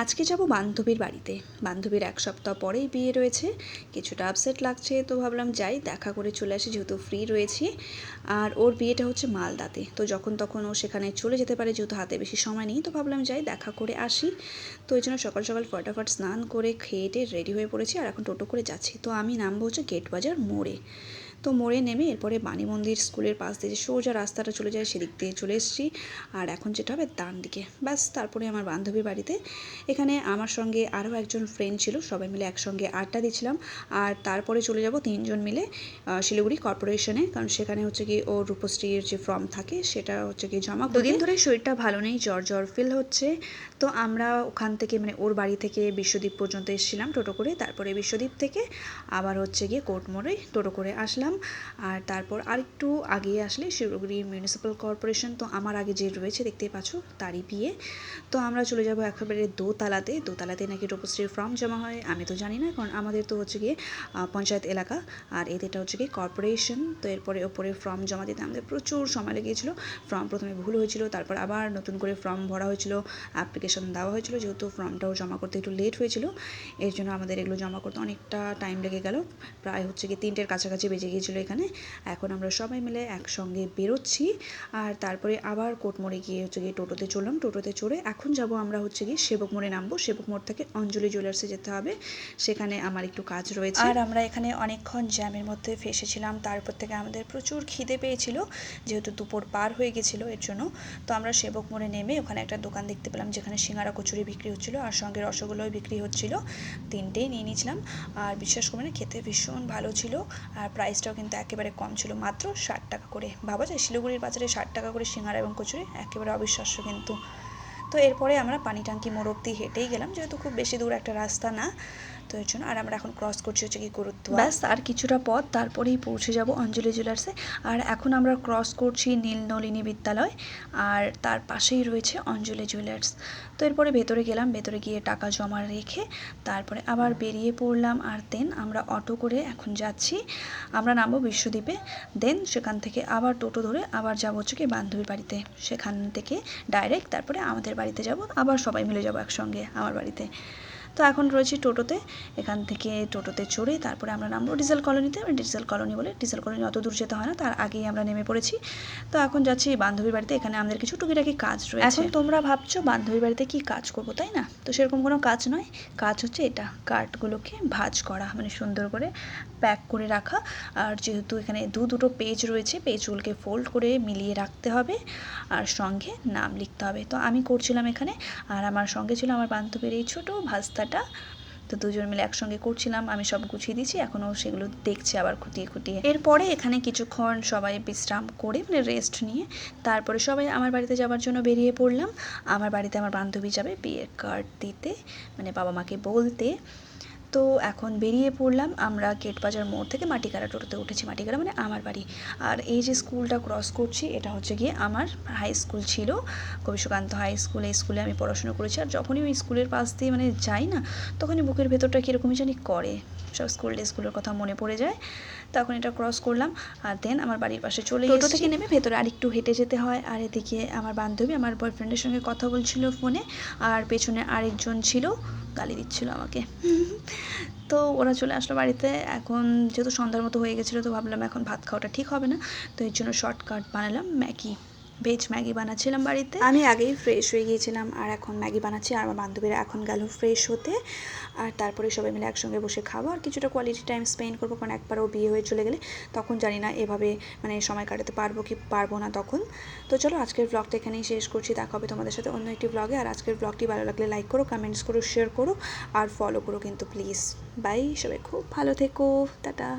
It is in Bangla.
আজকে যাব বান্ধবীর বাড়িতে। বান্ধবীর এক সপ্তাহ পরেই বিয়ে রয়েছে। কিছুটা আপসেট লাগছে, তো ভাবলাম যাই, দেখা করে চলে আসি, যেহেতু ফ্রি রয়েছি। আর ওর বিয়েটা হচ্ছে মালদাতে। তো যখন তখন ও সেখানে চলে যেতে পারে, যেহেতু হাতে বেশি সময় নেই, তো ভাবলাম যাই, দেখা করে আসি। তো ওই জন্য সকাল সকাল ফটাফট স্নান করে খেয়ে রেডি হয়ে পড়েছি, আর এখন টোটো করে যাচ্ছি। তো আমি নামবো হচ্ছে গেট বাজার মোড়ে। তো মোড়ে নেমে এরপরে বাণী মন্দির স্কুলের পাশ দিয়ে যে সোজা রাস্তাটা চলে যায়, সেদিক দিয়ে চলে এসেছি। আর এখন যেটা হবে ডান দিকে। ব্যাস, তারপরে আমার বান্ধবীর বাড়িতে। এখানে আমার সঙ্গে আরও একজন ফ্রেন্ড ছিল, সবাই মিলে একসঙ্গে আড্ডা দিচ্ছিলাম আর তারপরে চলে যাব তিনজন মিলে শিলিগুড়ি কর্পোরেশনে কারণ সেখানে হচ্ছে কি ও রূপশ্রীর যে ফর্ম থাকে, সেটা হচ্ছে কি জমা দুদিন ধরে শরীরটা ভালো নেই, জ্বর জ্বর ফিল হচ্ছে। তো আমরা ওখান থেকে মানে ওর বাড়ি থেকে বিশ্বদ্বীপ পর্যন্ত এসেছিলাম টোটো করে। তারপরে বিশ্বদ্বীপ থেকে আবার হচ্ছে গিয়ে কোর্ট মোড়ে টোটো করে আসলাম। আর তারপর আরেকটু আগে আসলে শিলিগুড়ি মিউনিসিপ্যাল কর্পোরেশন তো আমার আগে যে রয়েছে দেখতেই পাচ্ছ, তারই বিয়ে। তো আমরা চলে যাব একেবারে দোতলাতে। দোতলাতে নাকি রূপশ্রীর ফর্ম জমা হয়, আমি তো জানি না, কারণ আমাদের তো হচ্ছে গিয়ে পঞ্চায়েত এলাকা। আর এদেরটা হচ্ছে গিয়ে কর্পোরেশন তো এরপরে ওপরে ফর্ম জমা দিতে আমাদের প্রচুর সময় লেগেছিলো। ফর্ম প্রথমে ভুল হয়েছিল, তারপর আবার নতুন করে ফর্ম ভরা হয়েছিল অ্যাপ্লিকেশন দেওয়া হয়েছিল, যেহেতু ফর্মটাও জমা করতে একটু লেট হয়েছিল। এর জন্য আমাদের এগুলো জমা করতে অনেকটা টাইম লেগে গেল। প্রায় হচ্ছে গিয়ে তিনটের কাছাকাছি বেজে গিয়েছিল এখানে। এখন আমরা সবাই মিলে একসঙ্গে বেরোচ্ছি। আর তারপরে আবার কোটমোড়ে গিয়ে হচ্ছে গিয়ে টোটোতে চললাম। টোটোতে চড়ে এখন যাব আমরা হচ্ছে গিয়ে সেবক মোড়ে নামবো। সেবক মোড় থেকে অঞ্জলি জুয়েলার্সে যেতে হবে। সেখানে আমার একটু কাজ রয়েছে। আর আমরা এখানে অনেকক্ষণ জ্যামের মধ্যে ফেসেছিলাম। তারপর থেকে আমাদের প্রচুর খিদে পেয়েছিল, যেহেতু দুপুর পার হয়ে গেছিল এর জন্য। তো আমরা সেবক মোড়ে নেমে ওখানে একটা দোকান দেখতে পেলাম, যেখানে সিঙ্গারা কচুরি বিক্রি হচ্ছিল আর সঙ্গে রসগোল্লাও বিক্রি হচ্ছিল। তিনটেই নিয়ে নিয়েছিলাম। আর বিশ্বাস করবে না, খেতে ভীষণ ভালো ছিল। আর প্রাইসটাও কিন্তু একেবারে কম ছিল, মাত্র ষাট টাকা করে। ভাবা যায় শিলিগুড়ির বাজারে ষাট টাকা করে সিঙ্গারা এবং কচুরি একেবারে অবিশ্বাস্য কিন্তু। তো এরপরে আমরা পানি টাঙ্কি মোড় অব্দি হেঁটেই গেলাম, যেহেতু খুব বেশি দূর একটা রাস্তা না। এর জন্য। আর আমরা এখন ক্রস করছি হচ্ছে কি গুরুত্ব ব্যাস, আর কিছুটা পথ, তারপরেই পৌঁছে যাব অঞ্জলি জুয়েলার্সে আর এখন আমরা ক্রস করছি নীলনলিনী বিদ্যালয়, আর তার পাশেই রয়েছে অঞ্জলি জুয়েলার্স তো এরপরে ভেতরে গেলাম, ভেতরে গিয়ে টাকা জমা রেখে তারপরে আবার বেরিয়ে পড়লাম। আর দেন আমরা অটো করে এখন যাচ্ছি। আমরা নামবো বিশ্বদ্বীপে। দেন সেখান থেকে আবার টোটো ধরে আবার যাব হচ্ছে কি বান্ধবীর বাড়িতে। সেখান থেকে ডাইরেক্ট তারপরে আমাদের বাড়িতে যাব। আবার সবাই মিলে যাব একসঙ্গে আমার বাড়িতে। তো এখন রয়েছি টোটোতে। এখান থেকে টোটোতে চড়ে তারপরে আমরা নামবো ডিজেল কলোনিতে। ডিজেল কলোনি বলে ডিজেল কলোনি অত দূর যেতে হয় না, তার আগেই আমরা নেমে পড়েছি। তো এখন যাচ্ছি বান্ধবীর বাড়িতে, এখানে আমাদের কিছু টুকিটাকি কাজ রয়েছে। এখন তোমরা ভাবছ বান্ধবীর বাড়িতে কি কাজ করব, তাই না? তো সেরকম কোনো কাজ নয়। কাজ হচ্ছে এটা কার্ডগুলোকে ভাজ করা মানে সুন্দর করে প্যাক করে রাখা। আর যেহেতু এখানে দু দুটো পেজ রয়েছে পেজগুলোকে ফোল্ড করে মিলিয়ে রাখতে হবে আর সঙ্গে নাম লিখতে হবে। তো আমি করছিলাম এখানে, আর আমার সঙ্গে ছিল আমার বান্ধবীর এই ছোটো ভাস্তাটা তো দুজন মিলে একসঙ্গে করছিলাম, আমি সব গুছিয়ে দিয়েছি, এখনও সেগুলো দেখছে আবার খুঁটিয়ে খুঁটিয়ে। এরপরে এখানে কিছুক্ষণ সবাই বিশ্রাম করে মানে রেস্ট নিয়ে তারপরে সবাই আমার বাড়িতে যাওয়ার জন্য বেরিয়ে পড়লাম। আমার বাড়িতে আমার বান্ধবী যাবে বিয়ের কার্ড দিতে মানে বাবা মাকে বলতে। তো এখন বেরিয়ে পড়লাম। আমরা কেটবাজার মোড় থেকে মাটিকারা টোটোতে উঠেছি। মাটিকারা মানে আমার বাড়ি। আর এই যে স্কুলটা ক্রস করছি, এটা হচ্ছে গিয়ে আমার হাই স্কুল ছিল। কবি সুকান্ত হাই স্কুল এই স্কুলে আমি পড়াশুনো করেছি। আর যখনই ওই স্কুলের পাশ দিয়ে মানে যাই না, তখনই বুকের ভেতরটা কীরকমই জানি করে। সব স্কুল স্কুলের কথা মনে পড়ে যায়। তখন এটা ক্রস করলাম আর দেন আমার বাড়ির পাশে চলে টোটো থেকে নেমে ভেতরে আরেকটু হেঁটে যেতে হয় আর এদিকে আমার বান্ধবী আমার বয়ফ্রেন্ডের সঙ্গে কথা বলছিল ফোনে আর পেছনে আরেকজন ছিল গালি দিচ্ছিল আমাকে। তো ওরা চলে আসলো বাড়িতে। এখন যেহেতু সন্ধ্যার মতো হয়ে গেছিল তো ভাবলাম এখন ভাত খাওয়াটা ঠিক হবে না। তো এর জন্য শর্টকাট বানালাম ম্যাগি। ভেজ ম্যাগি বানাচ্ছিলাম বাড়িতে। আমি আগেই ফ্রেশ হয়ে গিয়েছিলাম, আর এখন ম্যাগি বানাচ্ছি, আর আমার বান্ধবীরা এখন গেল ফ্রেশ হতে। আর তারপরে সবাই মিলে একসঙ্গে বসে খাব, আর কিছুটা কোয়ালিটি টাইম স্পেন্ড করব, কারণ একবারও বিয়ে হয়ে চলে গেলে তখন জানি না এভাবে মানে সময় কাটাতে পারব কি পারব না তখন। তো চলো, আজকের ব্লগটা এখানেই শেষ করছি, দেখা হবে তোমাদের সাথে অন্য একটি ব্লগে আর আজকের ব্লগটি ভালো লাগলে লাইক করো কমেন্টস করো শেয়ার করো, আর ফলো করো কিন্তু প্লিজ বাই সবাই, খুব ভালো থেকো, টাটা।